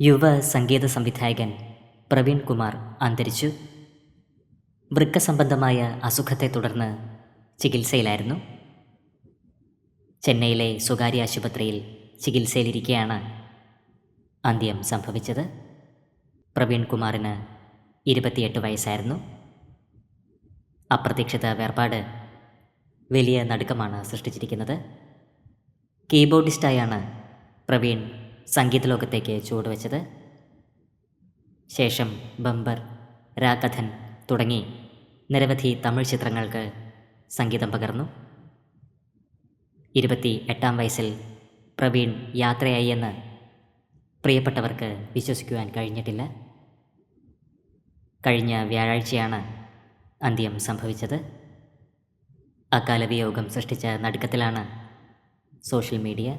യുവ സംഗീത സംവിധായകൻ പ്രവീൺ കുമാർ അന്തരിച്ചു. വൃക്ക സംബന്ധമായ അസുഖത്തെ തുടർന്ന് ചികിത്സയിലായിരുന്നു. ചെന്നൈയിലെ സ്വകാര്യ ആശുപത്രിയിൽ ചികിത്സയിലിരിക്കെയാണ് അന്ത്യം സംഭവിച്ചത്. പ്രവീൺ കുമാറിന് ഇരുപത്തിയെട്ട് വയസ്സായിരുന്നു. അപ്രതീക്ഷിത വേർപാട് വലിയ നടുക്കമാണ് സൃഷ്ടിച്ചിരിക്കുന്നത്. കീബോർഡിസ്റ്റായാണ് പ്രവീൺ സംഗീത ലോകത്തേക്ക് ചുവടുവെച്ചത് ശേഷം ബമ്പർ രാകഥൻ തുടങ്ങി നിരവധി തമിഴ് ചിത്രങ്ങൾക്ക് സംഗീതം പകർന്നു. ഇരുപത്തി എട്ടാം വയസ്സിൽ പ്രവീൺ യാത്രയായി എന്ന് പ്രിയപ്പെട്ടവർക്ക് വിശ്വസിക്കുവാൻ കഴിഞ്ഞിട്ടില്ല. കഴിഞ്ഞ വ്യാഴാഴ്ചയാണ് അന്ത്യം സംഭവിച്ചത്. അകാലവിയോഗം സൃഷ്ടിച്ച നടുക്കത്തിലാണ് സോഷ്യൽ മീഡിയ.